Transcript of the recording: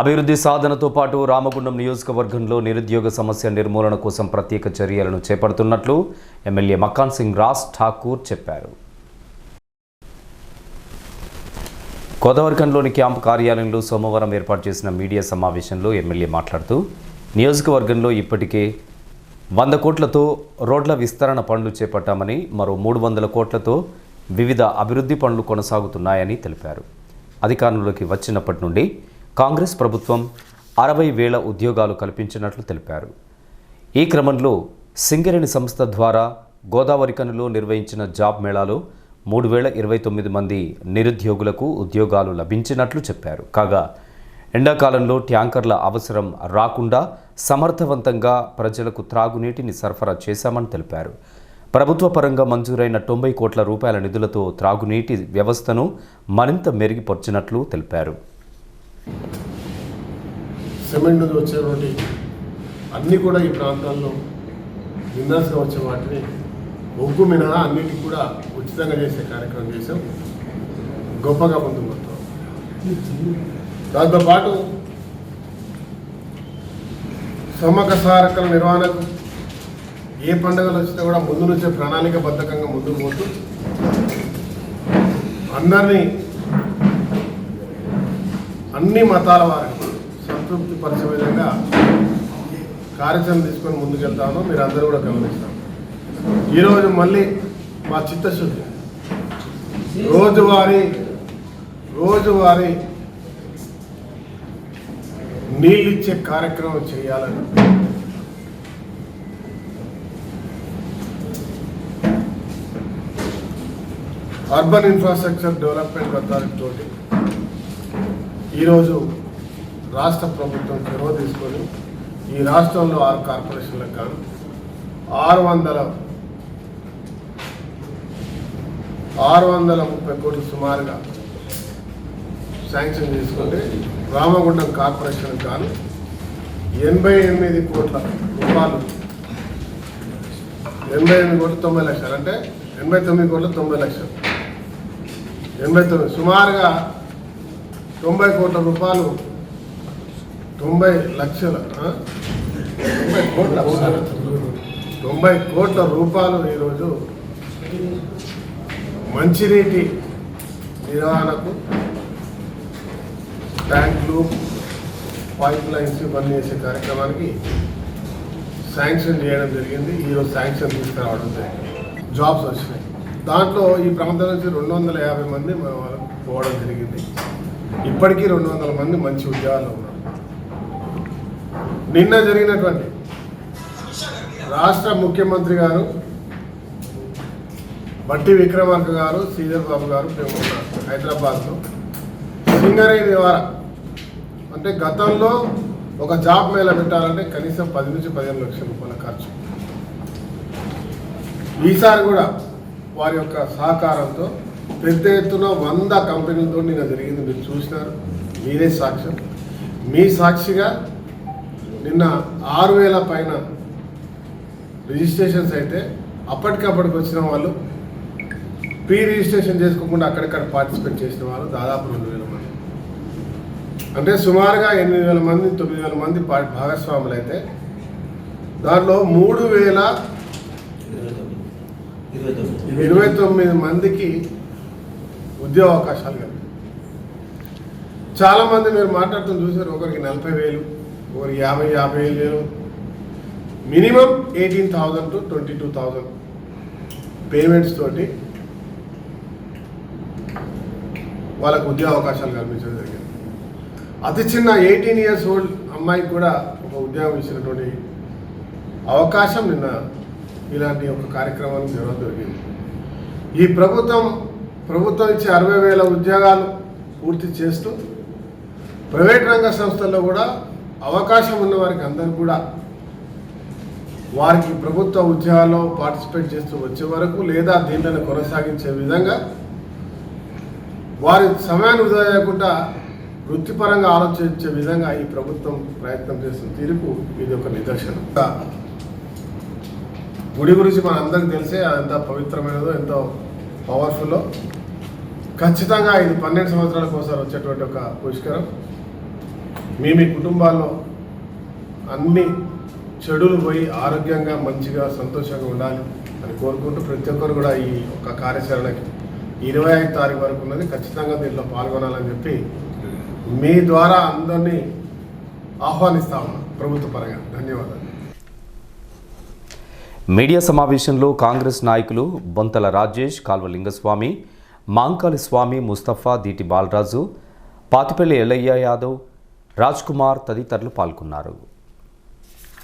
అభివృద్ధి సాధనతో పాటు రామగుండం నియోజకవర్గంలో నిరుద్యోగ సమస్య నిర్మూలన కోసం ప్రత్యేక చర్యలను చేపడుతున్నట్లు ఎమ్మెల్యే మకాన్ సింగ్ రాజ్ ఠాకూర్ చెప్పారు. గోదావరికంలోని క్యాంపు కార్యాలయంలో సోమవారం ఏర్పాటు చేసిన మీడియా సమావేశంలో ఎమ్మెల్యే మాట్లాడుతూ నియోజకవర్గంలో ఇప్పటికే వంద కోట్లతో రోడ్ల విస్తరణ పనులు చేపట్టామని మరో మూడు వందల కోట్లతో వివిధ అభివృద్ధి పనులు కొనసాగుతున్నాయని తెలిపారు. అధికారంలోకి వచ్చినప్పటి నుండి కాంగ్రెస్ ప్రభుత్వం అరవై వేల ఉద్యోగాలు కల్పించినట్లు తెలిపారు. ఈ క్రమంలో సింగరేణి సంస్థ ద్వారా గోదావరి కనులో నిర్వహించిన జాబ్ మేళాలో మూడు వేల ఇరవై తొమ్మిది మంది నిరుద్యోగులకు ఉద్యోగాలు లభించినట్లు చెప్పారు. కాగా ఎండాకాలంలో ట్యాంకర్ల అవసరం రాకుండా సమర్థవంతంగా ప్రజలకు త్రాగునీటిని సరఫరా చేశామని తెలిపారు. ప్రభుత్వ పరంగా మంజూరైన తొంభై కోట్ల రూపాయల నిధులతో త్రాగునీటి వ్యవస్థను మరింత మెరుగుపరిచినట్లు తెలిపారు. సిమెంట్ నుంచి వచ్చేటువంటి అన్నీ కూడా ఈ ప్రాంతాల్లో విన్నాల్సిన వచ్చే వాటిని ఒగ్గు మినహా అన్నిటికి కూడా ఉచితంగా చేసే కార్యక్రమం చేసాం గొప్పగా పొందుకుంటాం దాంతోపాటు సమ్మక సారకల నిర్వహణకు ఏ పండుగలు వచ్చినా కూడా ముందు నుంచే ప్రణాళికబద్ధకంగా ముందుకు పోతూ అందరినీ అన్ని మతాల వారిని సంతృప్తి పరిచే విధంగా కార్యాచరణ తీసుకొని ముందుకెళ్తాను. మీరు అందరూ కూడా గమనిస్తాం ఈరోజు మళ్ళీ మా చిత్తశుద్ధి. రోజువారీ రోజువారీ నీళ్ళిచ్చే కార్యక్రమం చేయాలని. అర్బన్ ఇన్ఫ్రాస్ట్రక్చర్ డెవలప్మెంట్ అథారిటీ తోటి ఈరోజు రాష్ట్ర ప్రభుత్వం చొరవ తీసుకొని ఈ రాష్ట్రంలో ఆరు కార్పొరేషన్లకు గాను ఆరు వందల ఆరు వందల ముప్పై కోట్లు సుమారుగా శాంక్షన్ చేసుకుంటే రామగుండం కార్పొరేషన్కి కాను ఎనభై ఎనిమిది కోట్ల రూపాయలు ఎనభై ఎనిమిది కోట్ల తొంభై లక్షలు అంటే ఎనభై తొమ్మిది కోట్ల తొంభై లక్షలు. ఎనభై తొమ్మిది సుమారుగా తొంభై కోట్ల రూపాయలు. తొంభై లక్షల తొంభై కోట్ల తొంభై కోట్ల రూపాయలు ఈరోజు మంచినీటి నిర్వహణకు ట్యాంకులు పైప్ లైన్స్ ఇవన్నీ చేసే కార్యక్రమానికి శాంక్షన్ చేయడం జరిగింది. ఈరోజు శాంక్షన్ తీసుకురావడం జరిగింది. జాబ్స్ వచ్చినాయి. దాంట్లో ఈ ప్రాంతం నుంచి రెండు వందల యాభై మంది మన పోవడం జరిగింది. ఇప్పటికీ రెండు వందల మంది మంచి ఉద్యోగాలు ఉన్నారు. నిన్న జరిగినటువంటి రాష్ట్ర ముఖ్యమంత్రి గారు బట్టి విక్రమార్క గారు శ్రీధర్ బాబు గారు మేము హైదరాబాద్లో. సింగరేణి ద్వారా అంటే గతంలో ఒక జాబ్ మేళ పెట్టాలంటే కనీసం పది నుంచి పదిహేను లక్షల రూపాయల ఖర్చు. ఈసారి కూడా వారి యొక్క సహకారంతో పెద్ద ఎత్తున వంద కంపెనీలతో నిన్న జరిగింది. మీరు చూసినారు. మీరే సాక్ష్యం మీ సాక్షిగా నిన్న ఆరు వేల పైన రిజిస్ట్రేషన్స్ అయితే అప్పటికప్పటికి వచ్చిన వాళ్ళు ప్రీ రిజిస్ట్రేషన్ చేసుకోకుండా అక్కడిక్కడ పార్టిసిపేట్ చేసిన వాళ్ళు దాదాపు రెండు వేల మంది. అంటే సుమారుగా ఎనిమిది వేల మంది తొమ్మిది వేల మంది భాగస్వాములు అయితే దాంట్లో మూడు వేల ఇరవై తొమ్మిది మందికి ఉద్యోగ అవకాశాలు కలిగాయి. చాలామంది మీరు మాట్లాడుతూ చూసారు ఒకరికి నలభై వేలు ఒకరికి యాభై యాభై ఏళ్ళు వేలు minimum eighteen thousand to twenty two thousand payments తోటి వాళ్ళకు ఉద్యోగ అవకాశాలు కల్పించడం జరిగింది. అతి చిన్న ఎయిటీన్ ఇయర్స్ ఓల్డ్ అమ్మాయికి కూడా ఒక ఉద్యోగం ఇచ్చినటువంటి అవకాశం నిన్న ఇలాంటి ఒక కార్యక్రమానికి జరగడం జరిగింది. ఈ ప్రభుత్వం ప్రభుత్వం ఇచ్చే అరవై వేల ఉద్యోగాలు పూర్తి చేస్తూ ప్రైవేట్ రంగ సంస్థల్లో కూడా అవకాశం ఉన్న వారికి అందరూ కూడా వారికి ప్రభుత్వ ఉద్యోగాల్లో పార్టిసిపేట్ చేస్తూ వచ్చే వరకు లేదా దీనిని కొనసాగించే విధంగా వారి సమయాన్ని వృధా చేయకుండా వృత్తిపరంగా ఆలోచించే విధంగా ఈ ప్రభుత్వం ప్రయత్నం చేస్తున్న తీరుకు ఇది ఒక నిదర్శనం. గుడి గురించి మన తెలిసే అది ఎంత పవిత్రమైనదో ఎంతో పవర్ఫుల్లో. ఖచ్చితంగా ఇది పన్నెండు సంవత్సరాలకు ఒకసారి వచ్చేటువంటి ఒక పుష్కరం మీ మీ కుటుంబాల్లో అన్ని చెడులు పోయి ఆరోగ్యంగా మంచిగా సంతోషంగా ఉండాలి అని కోరుకుంటూ ప్రతి ఒక్కరు కూడా ఈ ఒక కార్యాచరణకి ఇరవై ఐదు తారీఖు వరకు ఉన్నది. ఖచ్చితంగా దీంట్లో పాల్గొనాలని చెప్పి మీ ద్వారా అందరినీ ఆహ్వానిస్తా ఉన్నాం ప్రభుత్వ పరంగా. ధన్యవాదాలు. మీడియా సమావేశంలో కాంగ్రెస్ నాయకులు బొంతల రాజేష్ కాల్వ లింగస్వామి మాంకాలి స్వామి ముస్తఫా దీటి బాలరాజు పాతిపల్లి ఎల్లయ్య యాదవ్ రాజ్ కుమార్ తదితరులు పాల్గొన్నారు.